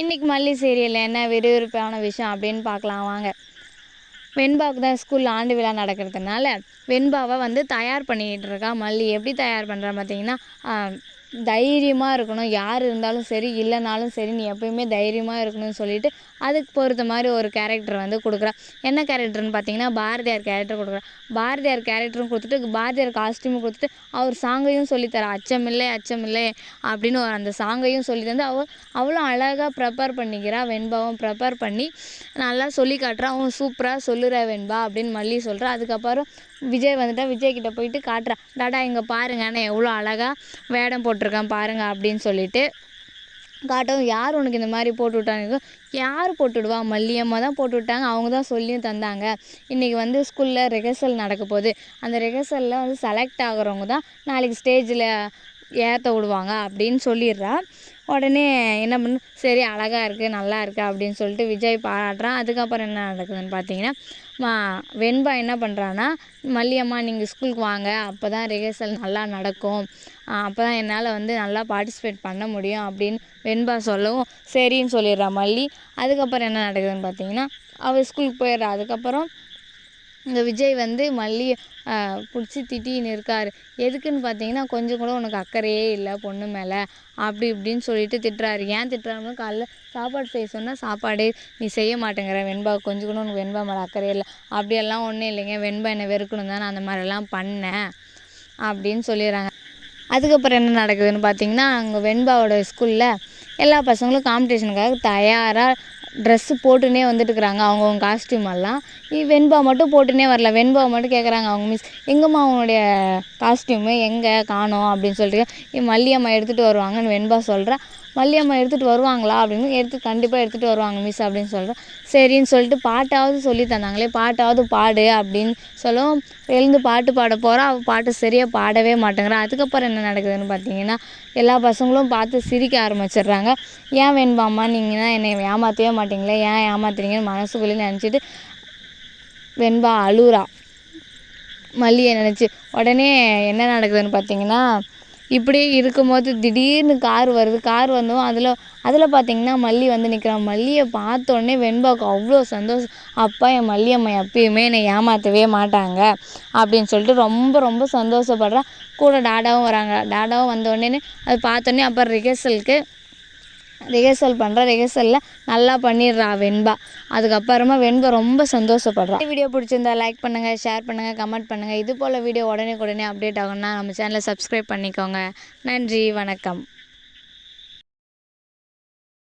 இன்றைக்கி மல்லி சீரியலில் என்ன விறுவிறுப்பான விஷயம் அப்படின்னு பார்க்கலாம் வாங்க. வெண்பாவுக்கு தான் ஸ்கூலில் ஆண்டு விழா நடக்கிறதுனால வெண்பாவை வந்து தயார் பண்ணிக்கிட்டு இருக்கா மல்லி. எப்படி தயார் பண்ணுறா பார்த்தீங்கன்னா தைரியமாக இருக்கணும். யார் இருந்தாலும் சரி இல்லைனாலும் சரி நீ எப்பயுமே தைரியமாக இருக்கணும்னு சொல்லிட்டு அதுக்கு பொறுத்த மாதிரி ஒரு கேரக்டர் வந்து கொடுக்குறா. என்ன கேரக்டர்னு பார்த்தீங்கன்னா பாரதியார் கேரக்டர் கொடுக்குறா. பாரதியார் கேரக்டரும் கொடுத்துட்டு பாரதியார் காஸ்டியூமும் கொடுத்துட்டு அவர் சாங்கையும் சொல்லித்தரா. அச்சமில்லை அச்சமில்லை அப்படின்னு அந்த சாங்கையும் சொல்லி தந்து அவள் அவ்வளோ அழகாக ப்ரிப்பேர் பண்ணிக்கிறா வெண்பாவும் ப்ரிப்பேர் பண்ணி நல்லா சொல்லி காட்டுறா. அவன் சூப்பராக சொல்லுற வெண்பா அப்படின்னு மல்லி சொல்கிறா அதுக்கப்புறம் விஜய் வந்துட்டா விஜய் கிட்ட போயிட்டு காட்டுறான் டாடா இங்கே பாருங்க நான் எவ்வளோ அழகாக வேடம் போட்டிருக்கேன் பாருங்க அப்படின்னு சொல்லிட்டு காட்டவும் யார் உனக்கு இந்த மாதிரி போட்டு விட்டாங்க? யார் போட்டுவிடுவா மல்லியம்மா தான் போட்டு விட்டாங்க. அவங்க தான் சொல்லியும் தந்தாங்க. இன்றைக்கி வந்து ஸ்கூலில் ரிஹர்சல் நடக்க போகுது. அந்த ரிஹர்சலில் வந்து செலக்ட் ஆகிறவங்க தான் நாளைக்கு ஸ்டேஜில் ஏற்ற விடுவாங்க அப்படின்னு சொல்லிடுறா. உடனே என்ன பண்ணு சரி அழகாக இருக்குது நல்லா இருக்குது அப்படின்னு சொல்லிட்டு விஜய் பாராட்டுறான். அதுக்கப்புறம் என்ன நடக்குதுன்னு பார்த்தீங்கன்னா மா வெண்பா என்ன பண்ணுறான்னா மல்லியம்மா நீங்கள் ஸ்கூலுக்கு வாங்க அப்போ தான் ரிஹர்சல் நல்லா நடக்கும். அப்போ தான் என்னால் வந்து நல்லா பார்ட்டிசிபேட் பண்ண முடியும் அப்படின்னு வெண்பா சொல்லவும் சரின்னு சொல்லிடுறா மல்லி. அதுக்கப்புறம் என்ன நடக்குதுன்னு பார்த்தீங்கன்னா அவள் ஸ்கூலுக்கு போயிடுறா. அதுக்கப்புறம் இந்த விஜய் வந்து மல்லி பிடிச்சி திட்டின்னு இருக்கார். எதுக்குன்னு பார்த்தீங்கன்னா கொஞ்சம் கூட உனக்கு அக்கறையே இல்லை பொண்ணு மேலே. அப்படி இப்படின்னு சொல்லிட்டு திட்டுறாரு. ஏன் திட்டுறாருன்னு காலைல சாப்பாடு செய்ய சொன்னால் சாப்பாடே நீ செய்ய மாட்டேங்கிற. வெண்பா கொஞ்சம் கூட உனக்கு வெண்பா மேலே அக்கறையே இல்லை. அப்படியெல்லாம் ஒன்றும் இல்லைங்க. வெண்பா என்னை வெறுக்கணும் தான். நான் அந்த மாதிரிலாம் பண்ணேன் அப்படின்னு சொல்லிடுறாங்க. அதுக்கப்புறம் என்ன நடக்குதுன்னு பார்த்தீங்கன்னா அங்கே வெண்பாவோட ஸ்கூலில் எல்லா பசங்களும் காம்படிஷனுக்காக தயாராக ட்ரெஸ்ஸு போட்டுனே வந்துட்டுருக்குறாங்க. அவங்கவுங்க காஸ்டியூம் எல்லாம். இ வெண்பா மட்டும் போட்டுனே வரல. வெண்பாவை மட்டும் கேட்குறாங்க அவங்க மிஸ் எங்கம்மா அவனுடைய காஸ்டியூமு எங்கே? காணோம் அப்படின்னு சொல்லிட்டு. மல்லியம்மா எடுத்துகிட்டு வருவாங்கன்னு வெண்பா சொல்கிறா மல்லியம்மா எடுத்துகிட்டு வருவாங்களா அப்படின்னு எடுத்து கண்டிப்பாக எடுத்துகிட்டு வருவாங்க மிஸ் அப்படின்னு சொல்கிறேன் சரின்னு சொல்லிட்டு பாட்டாவது சொல்லி தந்தாங்களே பாட்டாவது பாடு அப்படின்னு சொல்லவும். எழுந்து பாட்டு பாட போகிறோம் அவள் பாட்டு சரியாக பாடவே மாட்டேங்கிறா. அதுக்கப்புறம் என்ன நடக்குதுன்னு பார்த்தீங்கன்னா எல்லா பசங்களும் பார்த்து சிரிக்க ஆரம்பிச்சிடுறாங்க. ஏன் வேணுமாம்மா நீங்கள் தான் என்னை ஏமாற்றவே மாட்டீங்களே? ஏன் ஏமாத்துறீங்கன்னு மனசுக்குள்ளேயே நினச்சிட்டு வெண்பா அழுறா. மல்லியை நினச்சி உடனே என்ன நடக்குதுன்னு பார்த்தீங்கன்னா இப்படியே இருக்கும்போது திடீர்னு கார் வருது. கார் வந்தோம் அதில் அதில் பார்த்தீங்கன்னா மல்லி வந்து நிற்கிறான் மல்லியை பார்த்தோன்னே வெண்பாவுக்கு அவ்வளோ சந்தோஷம். அப்பா என் மல்லியம்மா எப்பயுமே என்னை ஏமாற்றவே மாட்டாங்க அப்படின்னு சொல்லிட்டு ரொம்ப ரொம்ப சந்தோஷப்படுறா. கூட டாடாவும் வராங்க. டாடாவும் வந்தோடனே அது பார்த்தோன்னே அப்புறம் ரிஹர்சலுக்கு ரிஹர்சல் பண்ணுறா ரிஹர்சலில் நல்லா பண்ணிடுறா வெண்பா. அதுக்கப்புறமா வெண்பா ரொம்ப சந்தோஷப்படுறா. வீடியோ பிடிச்சிருந்தா லைக் பண்ணுங்கள் ஷேர் பண்ணுங்கள் கமெண்ட் பண்ணுங்கள் இது போல் வீடியோ உடனே உடனே அப்டேட் ஆகும்னா நம்ம சேனலை சப்ஸ்கிரைப் பண்ணிக்கோங்க. நன்றி வணக்கம்.